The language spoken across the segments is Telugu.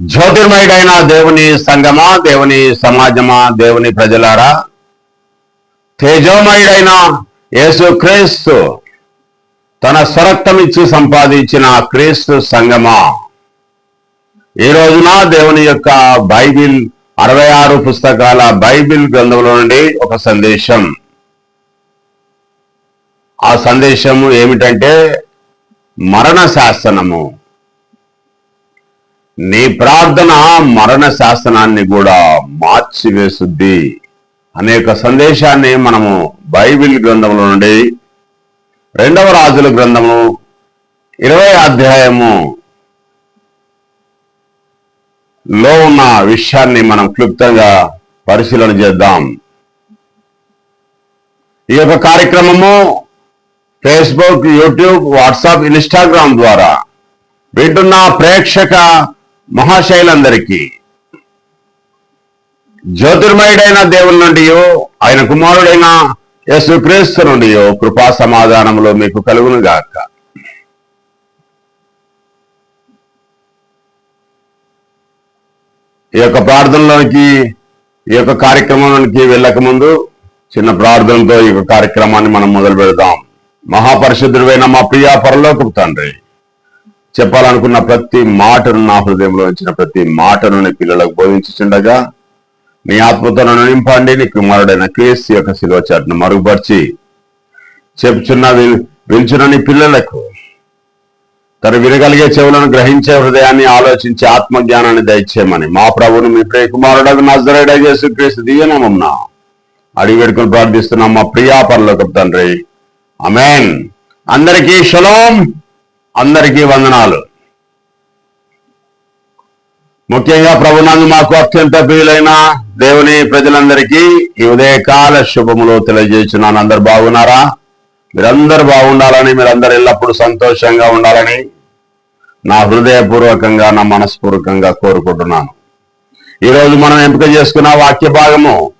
జ్యోతిర్మయుడైన దేవుని సంగమా దేవుని సమాజమా దేవుని ప్రజలారా తేజోమయుడైన యేసు క్రీస్తు తన స్వరక్తం ఇచ్చి సంపాదించిన క్రీస్తు సంగమా. ఈ రోజున దేవుని యొక్క బైబిల్ అరవై ఆరు పుస్తకాల బైబిల్ గ్రంథంలో నుండి ఒక సందేశం. ఆ సందేశము ఏమిటంటే మరణ శాసనము నీ ప్రార్థన మరణ శాసనాన్ని కూడా మార్చివేసుద్ది. అనేక సందేశాన్ని మనము బైబిల్ గ్రంథంలో నుండి రెండవ రాజుల గ్రంథము ఇరవై అధ్యాయము లో ఉన్న విషయాన్ని మనం క్లుప్తంగా పరిశీలన చేద్దాం. ఈ యొక్క కార్యక్రమము ఫేస్బుక్ యూట్యూబ్ వాట్సాప్ ఇన్స్టాగ్రామ్ ద్వారా వింటున్న ప్రేక్షక మహాశైలందరికీ. జ్యోతిర్మయుడైన దేవుని నుండి ఆయన కుమారుడైన యేసుక్రీస్తు నుండి కృపా సమాధానంలో మీకు కలుగును గాక. ఈ యొక్క ప్రార్థనలోనికి ఈ యొక్క కార్యక్రమంలోనికి వెళ్ళక ముందు చిన్న ప్రార్థనతో ఈ యొక్క కార్యక్రమాన్ని మనం మొదలు పెడదాం. మహాపరిశుద్ధుడైన మా ప్రియా పరలోకపు తండ్రి చెప్పాలనుకున్న ప్రతి మాటను నా హృదయంలో ఉంచిన ప్రతి మాటను నీ పిల్లలకు బోధించుచుండగా నీ ఆత్మతో నన్ను నింపండి నీ కుమారుడైన క్రీస్తు యొక్క శిలువ చాటును మరుగుపరిచి చెప్పుచున్న వి- వించున్న నీ పిల్లలకు. తను వినగలిగే చెవులను గ్రహించే హృదయాన్ని ఆలోచించే ఆత్మజ్ఞానాన్ని దయచేయమని మా ప్రభువును మీ ప్రియ కుమారుడు నజరేడ చేసి క్రీస్తు దివ్యనామమున అడిగి వేడుకొని ప్రార్థిస్తున్నాం మా ప్రియా పనులకు తండ్రి. అమెన్ అందరికీ షలోం. అందరికీ వందనాలు. ముఖ్యంగా ప్రభునందు మాకు అత్యంత ప్రియులైన దేవుని ప్రజలందరికీ ఈ ఉదయకాల శుభములు తెలియజేస్తున్నాను. అందరు బాగున్నారా? మీరందరూ బాగుండాలని మీరందరూ ఎల్లప్పుడూ సంతోషంగా ఉండాలని నా హృదయపూర్వకంగా నా మనస్పూర్వకంగా కోరుకుంటున్నాను. ఈరోజు మనం ఎంపిక చేసుకున్న వాక్య భాగము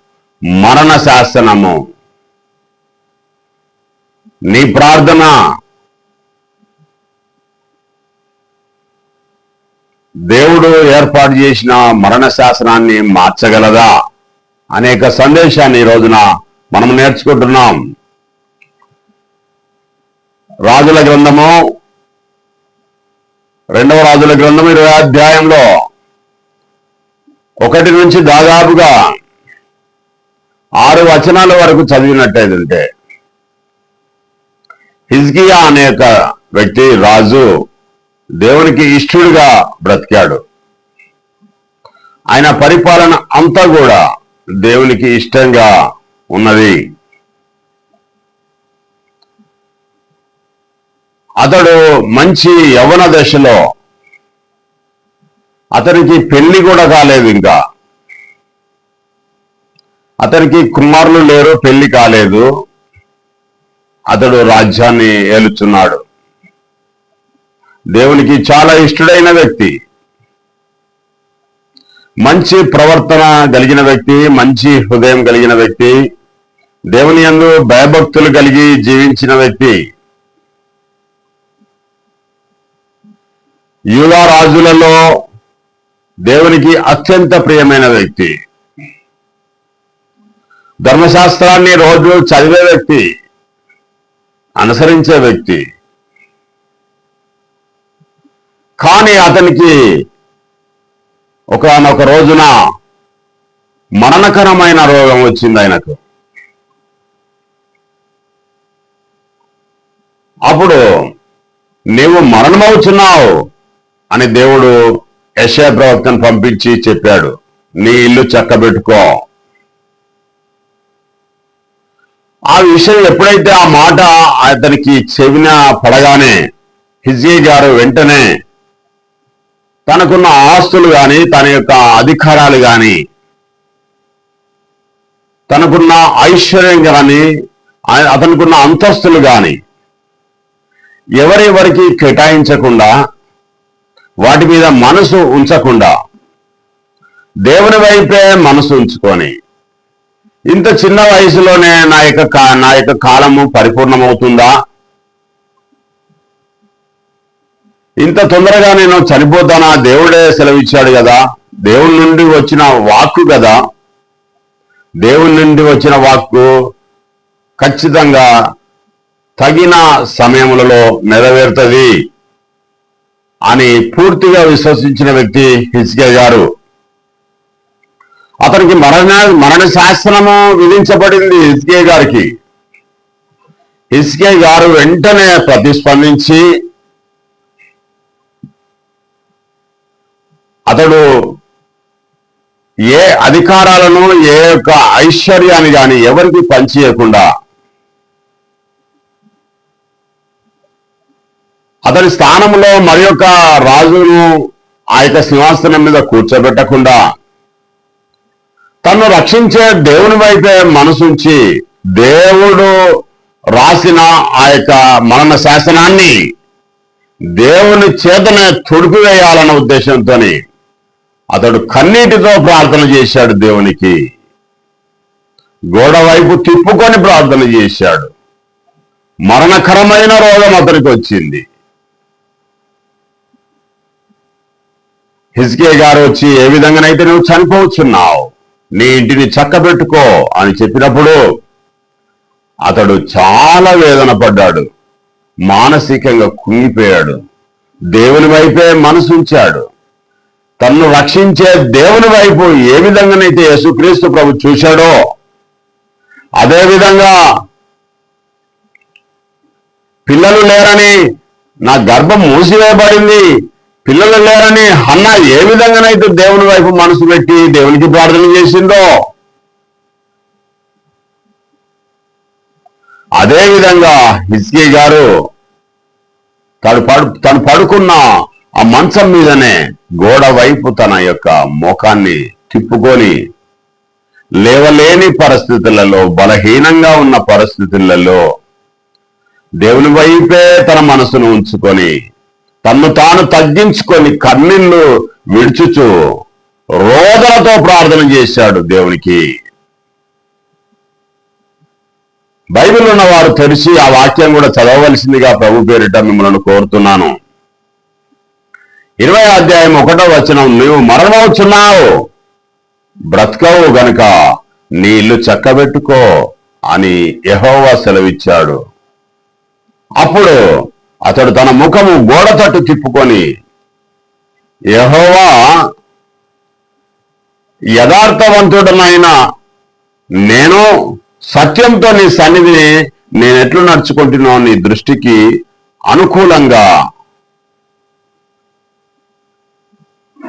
మరణ శాసనము. నీ ప్రార్థన దేవుడు ఏర్పాటు చేసిన మరణ శాసనాన్ని మార్చగలదా? అనేక సందేశాన్ని ఈ రోజున మనం నేర్చుకుంటున్నాం. రాజుల గ్రంథము రెండవ రాజుల గ్రంథం ఇరవై అధ్యాయంలో ఒకటి నుంచి దాదాపుగా ఆరు వచనాల వరకు చదివినట్టయితే హిజ్కియా అనే ఒక వ్యక్తి రాజు దేవునికి ఇష్టడుగా బ్రతికాడు. ఆయన పరిపాలన అంతా కూడా దేవునికి ఇష్టంగా ఉన్నది. అతడు మంచి యవన దశలో అతనికి పెళ్ళి కూడా కాలేదు ఇంకా. అతనికి కుమారులు లేరు పెళ్ళి కాలేదు. అతడు రాజ్యాన్ని ఏలుచున్నాడు. దేవునికి చాలా ఇష్టడైన వ్యక్తి. మంచి ప్రవర్తన కలిగిన వ్యక్తి మంచి హృదయం కలిగిన వ్యక్తి దేవుని యందు భయభక్తులు కలిగి జీవించిన వ్యక్తి. యూదా రాజులలో దేవునికి అత్యంత ప్రియమైన వ్యక్తి. ధర్మశాస్త్రాన్ని రోజు చదివే వ్యక్తి అనుసరించే వ్యక్తి. కానీ అతనికి ఒకనొక రోజున మరణకరమైన రోగం వచ్చింది ఆయనకు. అప్పుడు నీవు మరణమవుతున్నావు అని దేవుడు యశా ప్రవక్తను పంపించి చెప్పాడు. నీ ఇల్లు చక్కబెట్టుకో. ఆ విషయం ఎప్పుడైతే ఆ మాట అతనికి చెవిన పడగానే హిజీ గారు వెంటనే తనకున్న ఆస్తులు గాని తన యొక్క అధికారాలు గాని తనకున్న ఐశ్వర్యం గాని ఆ- అతనికున్న అంతస్తులు గాని ఎవరెవరికి కేటాయించకుండా వాటి మీద మనసు ఉంచకుండా దేవుని వైపే మనసు ఉంచుకొని ఇంత చిన్న వయసులోనే నా యొక్క నా యొక్క కాలము పరిపూర్ణమవుతుందా? ఇంత తొందరగా నేను చనిపోతానా? దేవుడే సెలవిచ్చాడు కదా. దేవుడి నుండి వచ్చిన వాక్కు కదా. దేవుడి నుండి వచ్చిన వాక్కు ఖచ్చితంగా తగిన సమయములలో నెరవేరుతుంది అని పూర్తిగా విశ్వసించిన వ్యక్తి హిస్కే గారు. అతనికి మరణ మరణ శాస్త్రము విధించబడింది హిస్కే గారికి. హిస్కే గారు వెంటనే ప్రతిస్పందించి అతడు ఏ అధికారాలను ఏ యొక్క ఐశ్వర్యాన్ని కానీ ఎవరికి పంచియకుండా అతని స్థానంలో మరి యొక్క రాజును ఆ యొక్క సింహాసనం మీద కూర్చోబెట్టకుండా తను రక్షించే దేవుని వైపే మనసుంచి దేవుడు రాసిన ఆ యొక్క మరణ శాసనాన్ని దేవుని చేతనే తుడిపివేయాలన్న ఉద్దేశంతోనే అతడు కన్నీటితో ప్రార్థన చేశాడు దేవునికి. గోడ వైపు తిప్పుకొని ప్రార్థన చేశాడు. మరణకరమైన రోగం అతనికి వచ్చింది. హిజ్కే గారు వచ్చి ఏ విధంగానైతే నువ్వు చనిపోవచ్చున్నావు నీ ఇంటిని చక్కబెట్టుకో అని చెప్పినప్పుడు అతడు చాలా వేదన పడ్డాడు మానసికంగా కుంగిపోయాడు. దేవుని వైపే మనసుంచాడు. తన్ను రక్షించే దేవుని వైపు ఏ విధంగానైతే యేసుక్రీస్తు ప్రభు చూశాడో అదే విధంగా పిల్లలు లేరని నా గర్భం మూసివేయబడింది. పిల్లలు లేరని అన్న ఏ విధంగానైతే దేవుని వైపు మనసు పెట్టి దేవునికి ప్రార్థన చేసిందో అదే విధంగా హిస్కీ గారు తను పడు తను పడుకున్న ఆ మంచం మీదనే గోడ వైపు తన యొక్క ముఖాన్ని తిప్పుకొని లేవలేని పరిస్థితులలో బలహీనంగా ఉన్న పరిస్థితులలో దేవుని వైపే తన మనసును ఉంచుకొని తన్ను తాను తగ్గించుకొని కన్నీళ్ళు విడుచుచు రోదలతో ప్రార్థన చేశాడు దేవునికి. బైబిల్ ఉన్న వారు తెరిచి ఆ వాక్యం కూడా చదవవలసిందిగా ప్రభు పేరిట మిమ్మల్ని కోరుతున్నాను. ఇరవై అధ్యాయం ఒకటో వచనం నువ్వు మరణమవుతున్నావు బ్రతకవు గనుక నీ ఇల్లు చక్కబెట్టుకో అని యహోవా సెలవిచ్చాడు. అప్పుడు అతడు తన ముఖము గోడ తట్టు తిప్పుకొని యహోవా యథార్థవంతుడనైన నేను సత్యంతో నీ సన్నిధిని నేను ఎట్లు నడుచుకుంటున్నావు నీ దృష్టికి అనుకూలంగా.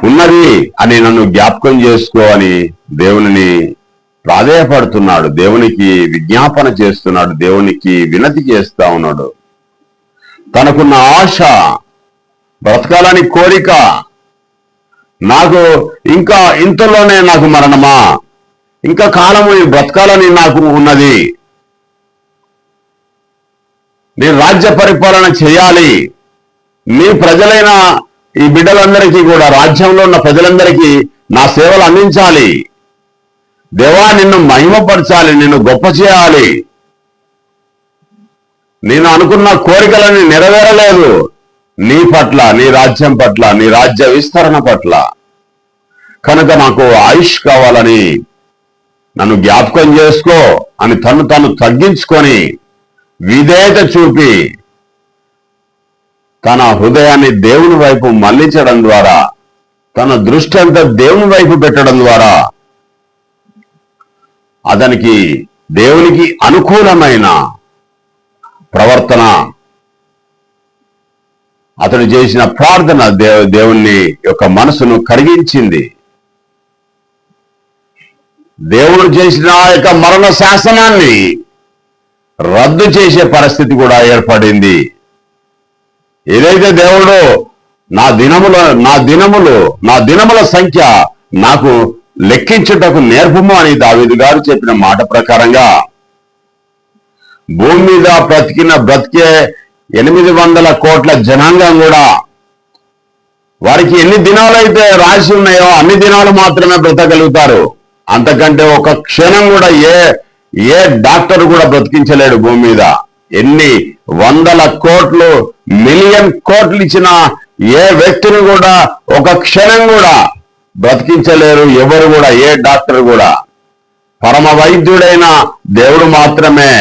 ఉన్నది అని నన్ను జ్ఞాపకం చేసుకో అని దేవునిని ప్రాధేయపడుతున్నాడు. దేవునికి విజ్ఞాపన చేస్తున్నాడు. దేవునికి వినతి చేస్తా ఉన్నాడు. తనకున్న ఆశ బ్రతకాలని కోరిక నాకు ఇంకా ఇంతలోనే నాకు మరణమా? ఇంకా కాలము ఈ బ్రతకాలని నాకు ఉన్నది. నేను రాజ్య పరిపాలన చేయాలి. నీ ప్రజలైన ఈ బిడ్డలందరికీ కూడా రాజ్యంలో ఉన్న ప్రజలందరికీ నా సేవలు అందించాలి. దేవా నిన్ను మహిమపరచాలి నిన్ను గొప్ప చేయాలి. నేను అనుకున్న కోరికలని నెరవేరలేదు. నీ పట్ల నీ రాజ్యం పట్ల నీ రాజ్య విస్తరణ పట్ల. కనుక నాకు ఆయుష్ కావాలని నన్ను జ్ఞాపకం చేసుకో అని తను తను తగ్గించుకొని విధేయత చూపి తన హృదయాన్ని దేవుని వైపు మళ్ళించడం ద్వారా తన దృష్టి అంతా దేవుని వైపు పెట్టడం ద్వారా అతనికి దేవునికి అనుకూలమైన ప్రవర్తన అతడు చేసిన ప్రార్థన దేవ దేవుణ్ణి యొక్క మనసును కరిగించింది. దేవుడు చేసిన యొక్క మరణ శాసనాన్ని రద్దు చేసే పరిస్థితి కూడా ఏర్పడింది. ఏదైతే దేవుడు నా దినముల నా దినములు నా దినముల సంఖ్య నాకు లెక్కించుటకు నేర్పము అని దావీదు గారు చెప్పిన మాట ప్రకారంగా భూమి మీద బ్రతికిన బ్రతికే ఎనిమిది వందల కోట్ల జనాంగం కూడా వారికి ఎన్ని దినాలైతే రాసి ఉన్నాయో అన్ని దినాలు మాత్రమే బ్రతకగలుగుతారు. అంతకంటే ఒక క్షణం కూడా ఏ ఏ డాక్టర్ కూడా బ్రతికించలేడు భూమి మీద. ఎన్ని వందల కోట్లు మిలియన్ కోట్లు ఇచ్చిన ఏ వ్యక్తిని కూడా ఒక క్షణం కూడా బ్రతికించలేరు ఎవరు కూడా ఏ డాక్టర్ కూడా. పరమ వైద్యుడైన దేవుడు మాత్రమే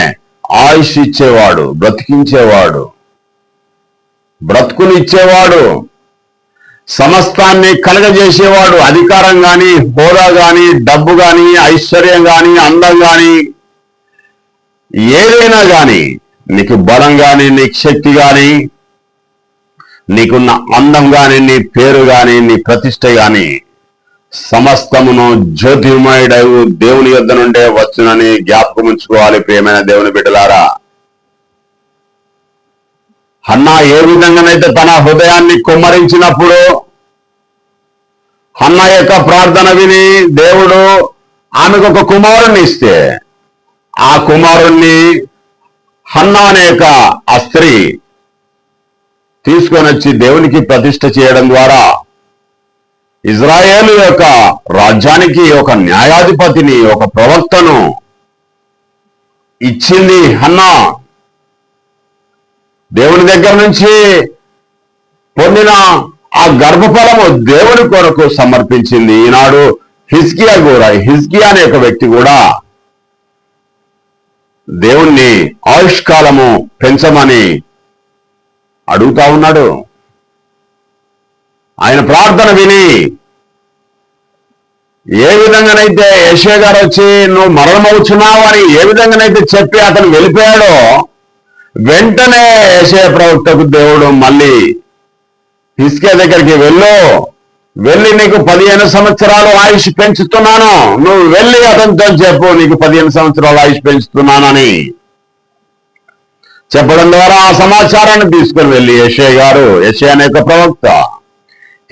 ఆయుష్ ఇచ్చేవాడు బ్రతికించేవాడు. బ్రతుకునిచ్చేవాడు సమస్తాన్ని కలగజేసేవాడు అధికారం గాని హోదా గాని డబ్బు గాని ఐశ్వర్యం గాని అందం గాని ఏదైనా గాని నీకు బలం కానీ నీకు శక్తి కానీ నీకున్న అందం కానీ నీ పేరు గాని నీ ప్రతిష్ట కానీ సమస్తమును జ్యోతిర్మయుడవు దేవుని యొద్ద నుండే వచ్చునని జ్ఞాపకం ఉంచుకోవాలి ప్రియమైన దేవుని బిడ్డలారా. అన్నా ఏ విధంగానైతే తన హృదయాన్ని కుమ్మరించినప్పుడు అన్న యొక్క ప్రార్థన విని దేవుడు ఆమెకు ఒక కుమారుణ్ణి ఇస్తే ఆ కుమారుణ్ణి హన్నా అనే యొక్క ఆ స్త్రీ తీసుకొని వచ్చి దేవునికి ప్రతిష్ట చేయడం ద్వారా ఇజ్రాయేల్ యొక్క రాజ్యానికి ఒక న్యాయాధిపతిని ఒక ప్రవక్తను ఇచ్చింది హన్నా. దేవుని దగ్గర నుంచి పొందిన ఆ గర్భఫలము దేవుని కొరకు సమర్పించింది. ఈనాడు హిస్కియా కూడా హిస్కియా అనే ఒక వ్యక్తి కూడా దేవుణ్ణి ఆయుష్కాలము పెంచమని అడుగుతా ఉన్నాడు. ఆయన ప్రార్థన విని ఏ విధంగానైతే యశే గారు వచ్చి నువ్వు మరణమవుతున్నావు అని ఏ విధంగానైతే చెప్పి అతను వెళ్ళిపోయాడో వెంటనే యశయ ప్రవక్తకు దేవుడు మళ్ళీ హిస్కే దగ్గరికి వెళ్ళు వెళ్ళి నీకు పదిహేను సంవత్సరాలు ఆయుష్ పెంచుతున్నాను. నువ్వు వెళ్ళి అతనితో చెప్పు నీకు పదిహేను సంవత్సరాలు ఆయుష్ పెంచుతున్నానని. చెప్పడం ద్వారా ఆ సమాచారాన్ని తీసుకుని వెళ్ళి యశే గారు యశే అనేక ప్రవక్త.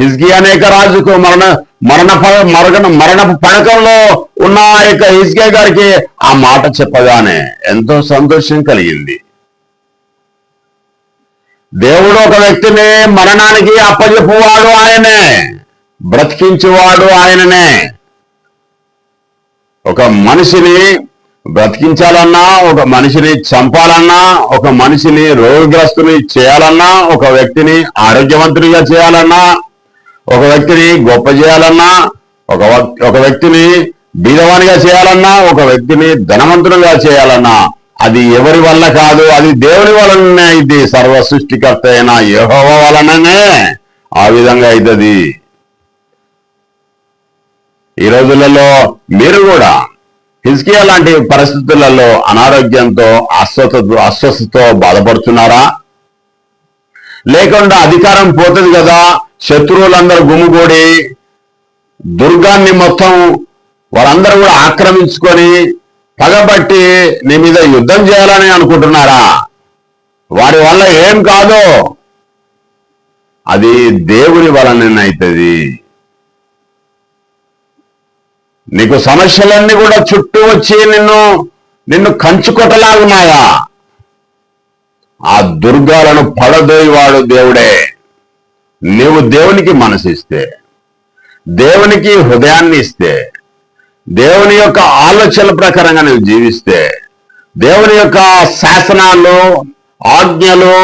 హిజ్కి అనేక రాజుకు మరణ మరణ మరణ మరణపు పడకంలో ఉన్న ఆ యొక్క హిజ్కే గారికి ఆ మాట చెప్పగానే ఎంతో సంతోషం కలిగింది. దేవుడు ఒక వ్యక్తిని మరణానికి అప్పజెప్పువాడు ఆయనే. బ్రతికించేవాడు ఆయననే. ఒక మనిషిని బ్రతికించాలన్నా ఒక మనిషిని చంపాలన్నా ఒక మనిషిని రోగగ్రస్తుని చేయాలన్నా ఒక వ్యక్తిని ఆరోగ్యవంతునిగా చేయాలన్నా ఒక వ్యక్తిని గొప్ప చేయాలన్నా ఒక ఒక వ్యక్తిని బీదవానిగా చేయాలన్నా ఒక వ్యక్తిని ధనవంతునిగా చేయాలన్నా అది ఎవరి వల్ల కాదు అది దేవుని వలననే ఇది. సర్వ సృష్టికర్త అయిన యహోవ వలననే ఆ విధంగా అవుతుంది ఈ రోజులలో మీరు కూడా హిజ్కియా లాంటి పరిస్థితులలో అనారోగ్యంతో అస్వస్థ అస్వస్థతో బాధపడుతున్నారా? లేకుండా అధికారం పోతుంది కదా శత్రువులందరూ గుమ్ముగూడి దుర్గాన్ని మొత్తం వారందరూ కూడా ఆక్రమించుకొని పగబట్టి నీ మీద యుద్ధం చేయాలని అనుకుంటున్నారా? వారి వల్ల ఏం కాదు అది దేవుని వలనైతుంది. నీకు సమస్యలన్నీ కూడా చుట్టూ వచ్చి నిన్ను నిన్ను కంచుకొట్టలాగున్నాయా? ఆ దుర్గాలను పడదోయివాడు దేవుడే. నీవు దేవునికి మనసిస్తే దేవునికి హృదయాన్ని ఇస్తే దేవుని యొక్క ఆలోచనల ప్రకారంగా నువ్వు జీవిస్తే దేవుని యొక్క శాసనాలు ఆజ్ఞలు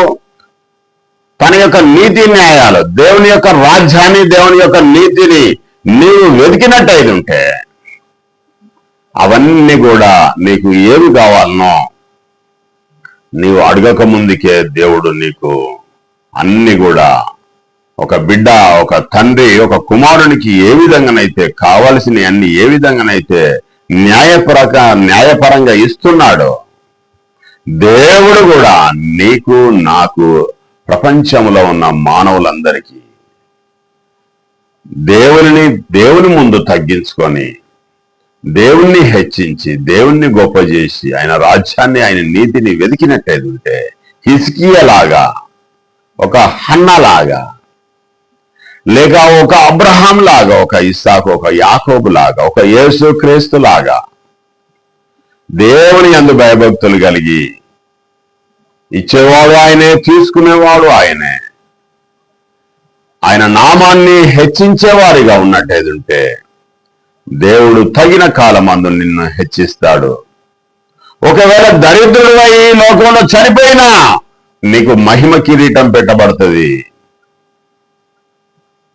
తన యొక్క నీతి న్యాయాలు దేవుని యొక్క రాజ్యాన్ని దేవుని యొక్క నీతిని నీవు వెతికినట్టు ఉంటే అవన్నీ కూడా నీకు ఏమి కావాలనో నీవు అడగక ముందుకే దేవుడు నీకు అన్ని కూడా ఒక బిడ్డ ఒక తండ్రి ఒక కుమారునికి ఏ విధంగానైతే కావలసిన అన్ని ఏ విధంగానైతే న్యాయపరక న్యాయపరంగా ఇస్తున్నాడో దేవుడు కూడా నీకు నాకు ప్రపంచంలో ఉన్న మానవులందరికీ దేవుని దేవుని ముందు తగ్గించుకొని దేవుణ్ణి హెచ్చించి దేవుణ్ణి గొప్ప చేసి ఆయన రాజ్యాన్ని ఆయన నీతిని వెతికినట్టయితే ఉంటే హిస్కియలాగా ఒక హన్నలాగా లేక ఒక అబ్రహాం లాగా ఒక ఇస్సాకు ఒక యాకోబు లాగా ఒక యేసు క్రీస్తు లాగా దేవుని అందు భయభక్తులు కలిగి ఇచ్చేవాడు ఆయనే తీసుకునేవాడు ఆయనే. ఆయన నామాన్ని హెచ్చించేవారిగా ఉన్నట్టయితే ఉంటే దేవుడు తగిన కాలమందు నిన్ను హెచ్చిస్తాడు. ఒకవేళ దరిద్రుడు ఈ లోకంలో చనిపోయినా నీకు మహిమ కిరీటం పెట్టబడుతుంది.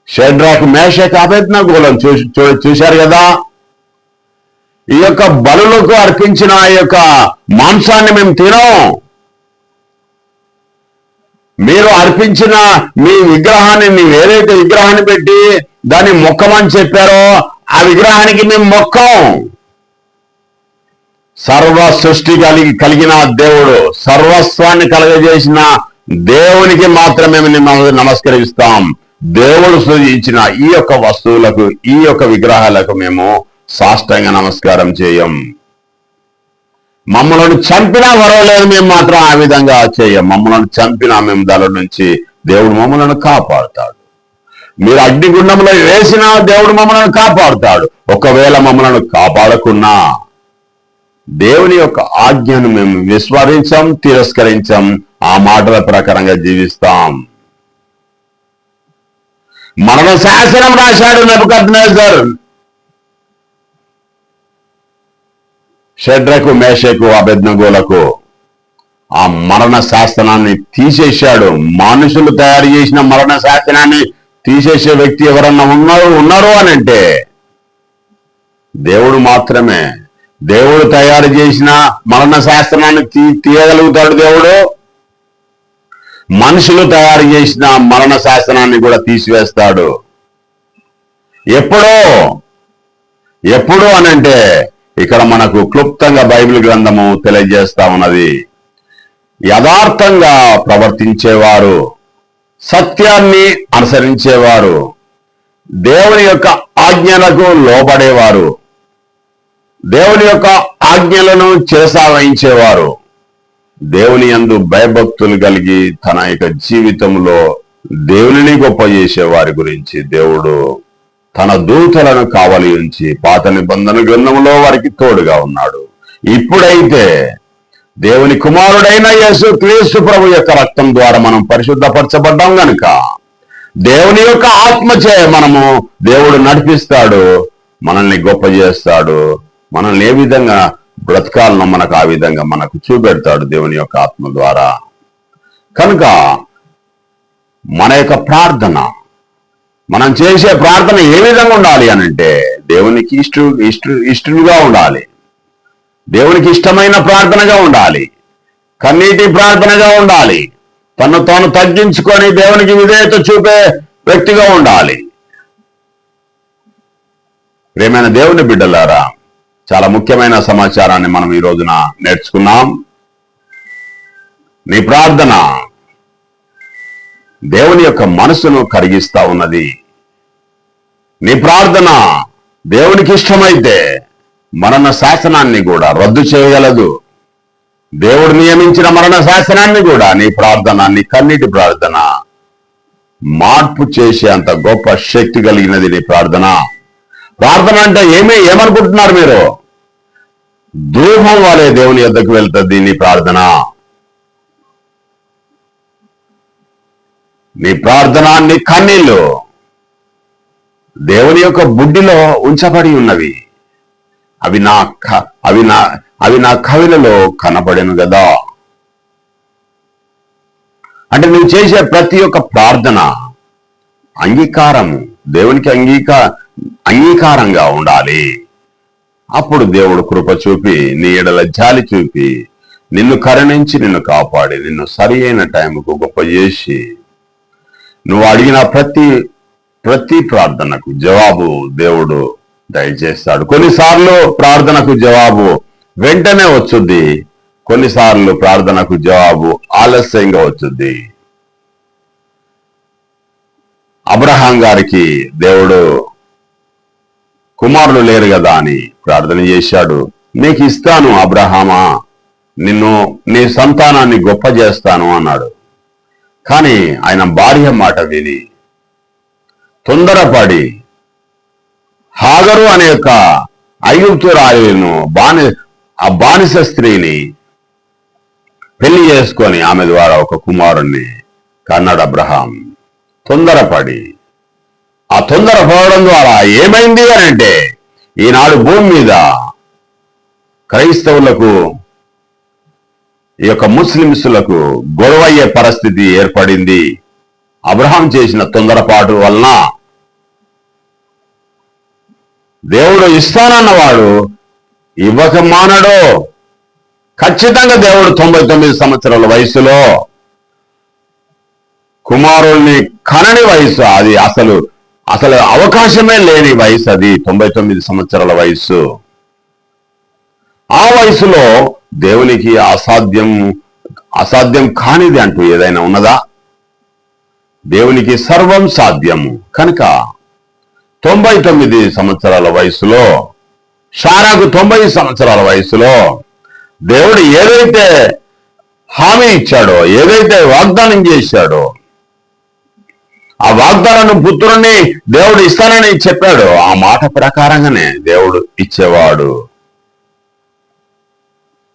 షడ్రాకు మేష అభేజ్ఞగోళం చూసి చూ- చూశారు కదా? ఈ యొక్క బలులకు అర్పించిన ఈ యొక్క మాంసాన్ని మేము తినం మీరు అర్పించిన మీ విగ్రహాన్ని మీ వేరే విగ్రహాన్ని పెట్టి దాన్ని మొక్కమని చెప్పారో ఆ విగ్రహానికి మేము మొక్కం. సర్వ సృష్టి కలిగి కలిగిన దేవుడు సర్వస్వాన్ని కలగజేసిన దేవునికి మాత్రమే మేము నమస్కరిస్తాం. దేవుడు సృజించిన ఈ యొక్క వస్తువులకు ఈ యొక్క విగ్రహాలకు మేము సాష్టంగా నమస్కారం చేయం. మమ్మల్ని చంపినా పర్వాలేదు మేము మాత్రం ఆ విధంగా చేయం. మమ్మల్ని చంపినా మేము దాని నుంచి దేవుడు మమ్మల్ని కాపాడుతాడు. మీరు అగ్నిగుండంలో వేసినా దేవుడు మమ్మల్ని కాపాడుతాడు. ఒకవేళ మమ్మల్ని కాపాడకున్నా దేవుని యొక్క ఆజ్ఞను మేము విస్మరించాం తిరస్కరించాం ఆ మాటల ప్రకారంగా జీవిస్తాం. మరణ శాసనం రాశాడు నెబుకద్నేజర్. షడ్రకు మేషకు అభిజ్ఞగోలకు ఆ మరణ శాసనాన్ని తీసేశాడు. మనుషులు తయారు చేసిన మరణ శాసనాన్ని తీసేసే వ్యక్తి ఎవరన్నా ఉన్నారు ఉన్నారు అని అంటే దేవుడు మాత్రమే. దేవుడు తయారు చేసిన మరణ శాస్త్రాన్ని తీ తీయగలుగుతాడు దేవుడు. మనుషులు తయారు చేసిన మరణ శాస్త్రాన్ని కూడా తీసివేస్తాడు. ఎప్పుడో ఎప్పుడు అనంటే ఇక్కడ మనకు క్లుప్తంగా బైబిల్ గ్రంథము తెలియజేస్తా ఉన్నది. యథార్థంగా ప్రవర్తించేవారు సత్యాన్ని అనుసరించేవారు. దేవుని యొక్క ఆజ్ఞలకు లోబడేవారు. దేవుని యొక్క ఆజ్ఞలను చేసావహించేవారు దేవుని యందు భయభక్తులు కలిగి తన యొక్క జీవితంలో దేవుని గొప్ప చేసే వారి గురించి దేవుడు తన దూతలను కావలి ఉంచి పాత నిబంధన గ్రంథంలో వారికి తోడుగా ఉన్నాడు. ఇప్పుడైతే దేవుని కుమారుడైన యేసు క్రీస్తు ప్రభు యొక్క రక్తం ద్వారా మనం పరిశుద్ధపరచబడ్డాం గనుక దేవుని యొక్క ఆత్మచే మనము దేవుడు నడిపిస్తాడు మనల్ని గొప్ప చేస్తాడు మనల్ని ఏ విధంగా బ్రతకాలను మనకు ఆ విధంగా మనకు చూపెడతాడు దేవుని యొక్క ఆత్మ ద్వారా. కనుక మన యొక్క ప్రార్థన మనం చేసే ప్రార్థన ఏ విధంగా ఉండాలి అని అంటే దేవునికి ఇష్టు ఇష్టు ఇష్టలుగా ఉండాలి. దేవునికి ఇష్టమైన ప్రార్థనగా ఉండాలి. కన్నీటి ప్రార్థనగా ఉండాలి. తను తాను తగ్గించుకొని దేవునికి విధేయత చూపే వ్యక్తిగా ఉండాలి. ప్రేమైన దేవుని బిడ్డలారా చాలా ముఖ్యమైన సమాచారాన్ని మనం ఈ రోజున నేర్చుకున్నాం. నీ ప్రార్థన దేవుని యొక్క మనసును కరిగిస్తా ఉన్నది. నీ ప్రార్థన దేవునికి ఇష్టమైతే మరణ శాసనాన్ని కూడా రద్దు చేయగలదు. దేవుడు నియమించిన మరణ శాసనాన్ని కూడా నీ ప్రార్థన నీ కన్నీటి ప్రార్థన మార్పు చేసే అంత గొప్ప శక్తి కలిగినది నీ ప్రార్థన. ప్రార్థన అంటే ఏమి? ఏమనుకుంటున్నారు మీరు? ధూపం వలె దేవుని యొద్దకు వెళ్తుంది నీ ప్రార్థన. నీ ప్రార్థన నీ కన్నీళ్ళు దేవుని యొక్క బుడ్డిలో ఉంచబడి ఉన్నవి. అవి నా అవి నా అవి నా కవిలలో కనబడను కదా అంటే నువ్వు చేసే ప్రతి ఒక్క ప్రార్థన అంగీకారము దేవునికి అంగీకా అంగీకారంగా ఉండాలి. అప్పుడు దేవుడు కృప చూపి నీ ఎడల జాలి చూపి నిన్ను కరుణించి నిన్ను కాపాడి నిన్ను సరి అయిన టైంకు గొప్ప చేసి నువ్వు అడిగిన ప్రతి ప్రతి ప్రార్థనకు జవాబు దేవుడు దయచేస్తాడు. కొన్నిసార్లు ప్రార్థనకు జవాబు వెంటనే వచ్చుద్ది. కొన్నిసార్లు ప్రార్థనకు జవాబు ఆలస్యంగా వచ్చుద్ది. అబ్రహాం గారికి దేవుడు కుమారులు లేరు కదా అని ప్రార్థన చేశాడు. నీకు ఇస్తాను అబ్రహామా నిన్ను నీ సంతానాన్ని గొప్ప చేస్తాను అన్నాడు. కానీ ఆయన భార్య మాట విని తొందరపడి హాగరు అనే యొక్క రాయులను బాని ఆ బానిస స్త్రీని పెళ్ళి చేసుకొని ఆమె ద్వారా ఒక కుమారుణ్ణి కన్నాడు అబ్రహాం తొందరపడి. ఆ తొందరపడడం ద్వారా ఏమైంది అని అంటే ఈనాడు భూమి మీద క్రైస్తవులకు ఈ యొక్క ముస్లింస్లకు గొడవయ్యే పరిస్థితి ఏర్పడింది. అబ్రహాం చేసిన తొందరపాటు వలన దేవుడు ఇస్తానన్నవాడు ఇవ్వక మానడు ఖచ్చితంగా దేవుడు తొంభై తొమ్మిది సంవత్సరాల వయసులో కుమారుల్ని కనని వయసు అది అసలు అసలు అవకాశమే లేని వయసు అది తొంభై తొమ్మిది సంవత్సరాల వయసు. ఆ వయసులో దేవునికి అసాధ్యం అసాధ్యం కానిది అంటూ ఏదైనా ఉన్నదా? దేవునికి సర్వం సాధ్యము. కనుక తొంభై తొమ్మిది సంవత్సరాల వయసులో షారాకు తొంభై సంవత్సరాల వయసులో దేవుడు ఏదైతే హామీ ఇచ్చాడో ఏదైతే వాగ్దానం చేశాడో ఆ వాగ్దానం పుత్రుణ్ణి దేవుడు ఇస్తానని చెప్పాడు ఆ మాట ప్రకారంగానే దేవుడు ఇచ్చేవాడు.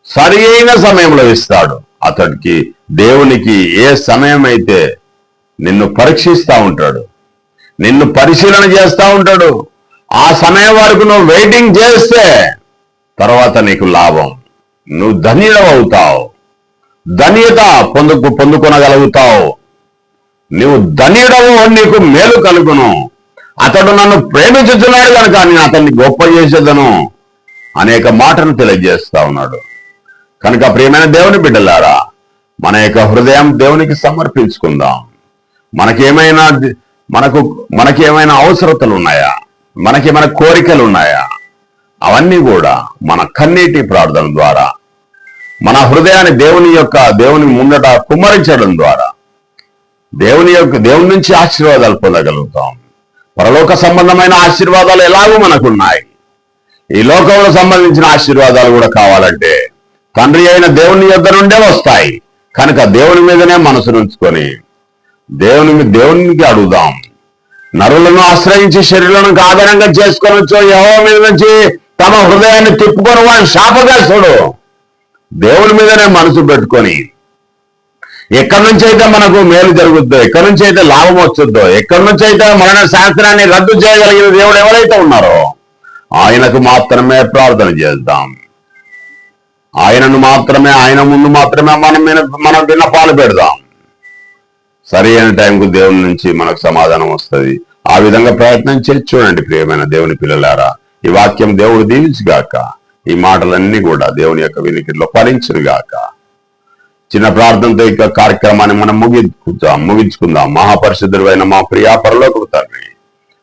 సరి అయిన సమయంలో ఇస్తాడు. అతడికి దేవునికి ఏ సమయం అయితే నిన్ను పరీక్షిస్తా ఉంటాడు నిన్ను పరిశీలన చేస్తా ఉంటాడు. ఆ సమయం వరకు నువ్వు వెయిటింగ్ చేస్తే తర్వాత నీకు లాభం. నువ్వు ధన్యుడవుతావు. ధన్యత పొందుకు పొందుకొనగలుగుతావు. నువ్వు ధన్యుడవు నీకు మేలు కలుగును. అతడు నన్ను ప్రేమించుతున్నాడు కనుక నేను అతన్ని గొప్ప చేసేదను. అనేక మాటను తెలియజేస్తా ఉన్నాడు. కనుక ప్రియమైన దేవుని బిడ్డలారా మన యొక్క హృదయం దేవునికి సమర్పించుకుందాం. మనకేమైనా మనకు మనకి ఏమైనా అవసరతలు ఉన్నాయా మనకి మన కోరికలు ఉన్నాయా అవన్నీ కూడా మన కన్నీటి ప్రార్థన ద్వారా మన హృదయాన్ని దేవుని యొక్క దేవుని ముందట కుమ్మరించడం ద్వారా దేవుని యొక్క దేవుని నుంచి ఆశీర్వాదాలు పొందగలుగుతాం. పరలోక సంబంధమైన ఆశీర్వాదాలు ఎలాగో మనకున్నాయి. ఈ లోకంలో సంబంధించిన ఆశీర్వాదాలు కూడా కావాలంటే తండ్రి అయిన దేవుని యొద్ద నుండే వస్తాయి. కనుక దేవుని మీదనే మనసు నుంచుకొని దేవుని దేవునికి అడుగుదాం. నరులను ఆశ్రయించి శరీరాలను ఆధారంగా చేసుకొనొచ్చు యహో మీద నుంచి తమ హృదయాన్ని తిప్పుకొని వాడిని శాపగ్రస్తుడు. దేవుని మీదనే మనసు పెట్టుకొని ఎక్కడి నుంచి అయితే మనకు మేలు జరుగుద్దో ఎక్కడి నుంచి అయితే లాభం వచ్చుద్దో ఎక్కడి నుంచి అయితే మరణ శాస్త్రాన్ని రద్దు చేయగలిగిన దేవుడు ఎవరైతే ఉన్నారో ఆయనకు మాత్రమే ప్రార్థన చేద్దాం. ఆయనను మాత్రమే ఆయన ముందు మాత్రమే మనం విన- మనం విన్నపాలు పెడదాం. సరి అయిన టైంకు దేవుని నుంచి మనకు సమాధానం వస్తుంది. ఆ విధంగా ప్రయత్నం చేసి చూడండి ప్రియమైన దేవుని పిల్లలారా. ఈ వాక్యం దేవుడు దీవించుగాక. ఈ మాటలన్నీ కూడా దేవుని యొక్క వినికిడిలో ఫలించుగాక చిన్న ప్రార్థనతో యొక్క కార్యక్రమాన్ని మనం ముగించుకుందాం ముగించుకుందాం. మహాపరిశుద్ధుడు అయిన మా ప్రియా పరలోకపు తండ్రి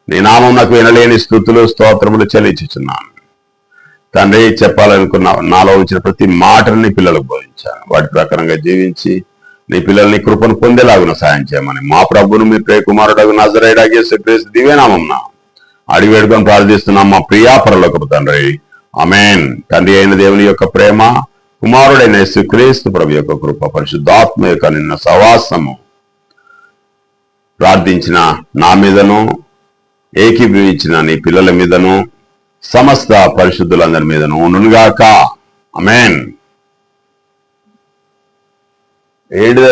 నీ నామం నాకు వినలేని స్థుతులు స్తోత్రములు చెల్లించుచున్నాను. తండ్రి చెప్పాలనుకున్న నాలో వచ్చిన ప్రతి మాటను పిల్లలకు బోధించాను. వాటి ప్రకారంగా జీవించి నీ పిల్లల్ని కృపను పొందేలాగున సాయం చేయమని. మా ప్రభును మీ ప్రియ కుమారుడు నజరైడాగే క్రీస్తు దివ్యనామం అడిగి వేడుకొని ప్రార్థిస్తున్నాం. మా ప్రియా పరలోకపు తండ్రి. అమేన్ తండ్రి అయిన దేవుని యొక్క ప్రేమ కుమారుడైన క్రీస్తు ప్రభు యొక్క కృప పరిశుద్ధాత్మ యొక్క నిన్న సవాసము ప్రార్థించిన నా మీదను ఏకీభవించిన నీ పిల్లల మీదను సమస్త పరిశుద్ధులందరి మీదను ఉండునుగాక. అమేన్ ఏడు